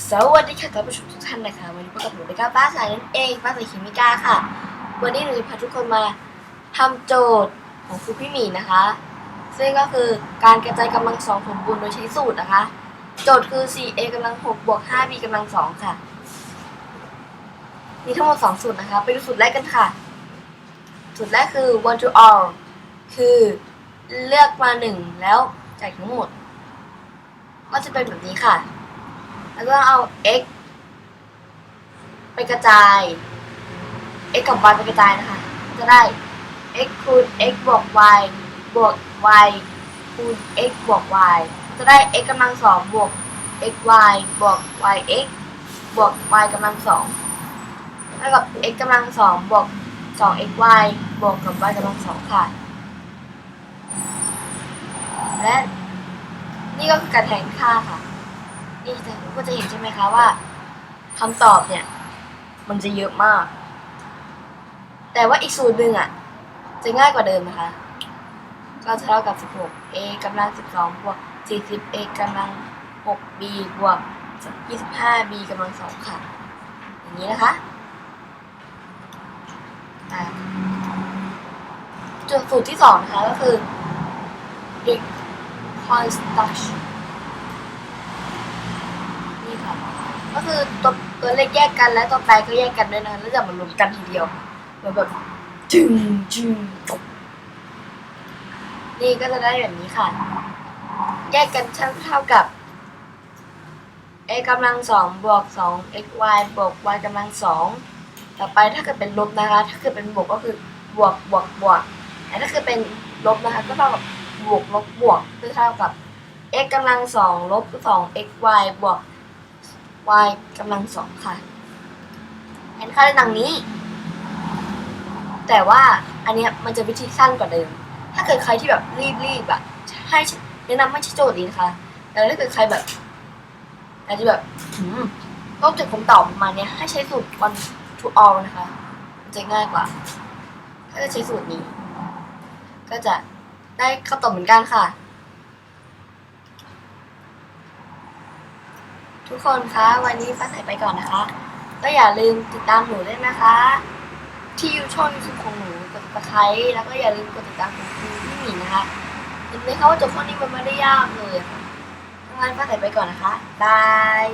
สวัสดีค่ะท่านผู้ชมทุกท่านนะคะวันนี้พบกับหนูในก้าป้าสายนั่นเองป้าสายคิมิกาค่ะ วันนี้หนูจะพาทุกคนมาทำโจทย์ของครูพี่หมีนะคะ ซึ่งก็คือการกระจายกำลังสองสมบูรณ์โดยใช้สูตรนะคะ โจทย์คือ 4a กำลัง6บวก 5b กำลัง2ค่ะมีทั้งหมด2สูตรนะคะ ไปดูสูตรแรกกันค่ะ สูตรแรกคือ one to all คือเลือกมา1แล้วจายทั้งหมด ก็จะเป็นแบบนี้ค่ะ แล้วก็เอา x ไปกระจาย x กับ y ไปกระจายนะคะ จะได้ x คูณ x บวก y บวก y คูณ x บวก y จะได้ x กำลังสองบวก x y บวก y x บวก y กำลังสองเท่ากับ x กำลังสองบวกสอง x y บวกกับ y กำลังสองค่ะ และนี่ก็คือการแทนค่าค่ะ นี่จะก็จะเห็นใช่ไหมคะว่าคำตอบเนี่ย มันจะเยอะมาก แต่ว่าอีกสูตรหนึ่งอะ จะง่ายกว่าเดิมนะคะ ก็จะเท่ากับ 16 a กำลัง 12 บวก 40 a กำลัง 6 b บวก 25 b กำลัง 2 ค่ะ อย่างนี้นะคะอ่าจุดสูตรที่ 2 นะคะก็คือ reconstruction ก็คือตัวตัวเลขแยกกันและตัวแปรก็แยกกันด้วยนะแล้วจะมารวมกันทีเดียวเหมือนแบบจึงจึงจบนี่ก็จะได้แบบนี้ค่ะ แยกกันเท่าเท่ากับ a กำลังสองบวกสอง x y บวก y กำลังสองต่อไปถ้าเกิดเป็นลบนะคะ ถ้าเกิดเป็นบวกก็คือบวกบวกบวกแต่ถ้าเกิดเป็นลบนะคะ ก็เท่ากับบวกลบบวกก็เท่ากับ x กำลังสองลบสอง x y บวก y กำลังสองค่ะเห็นค่าได้ดังนี้ แต่ว่าอันเนี้ยมันจะวิธีสั้นกว่าเดิม ถ้าเกิดใครที่แบบรีบๆอะให้แนะนำไม่ใช่โจทย์นี้นะคะแต่ถ้าเกิดใครแบบอาจจะแบบต้องจุดคำตอบมาเนี้ยให้ใช้สูตร one to all นะคะจะง่ายกว่า ถ้าจะใช้สูตรนี้ ก็จะได้คำตอบเหมือนกันค่ะ ทุกคนคะวันนี้ฟ้าใสไปก่อนนะคะ ก็อย่าลืมติดตามหนูด้วยนะคะ ที่ยูช่องยูทูบของหนูกดติดตามแล้วก็อย่าลืมกดติดตามของครูพี่หมีนะคะเห็นไหมคะว่าจบข้อนี้มันไม่ได้ยากเลยอะค่ะงั้นฟ้าใสไปก่อนนะคะบาย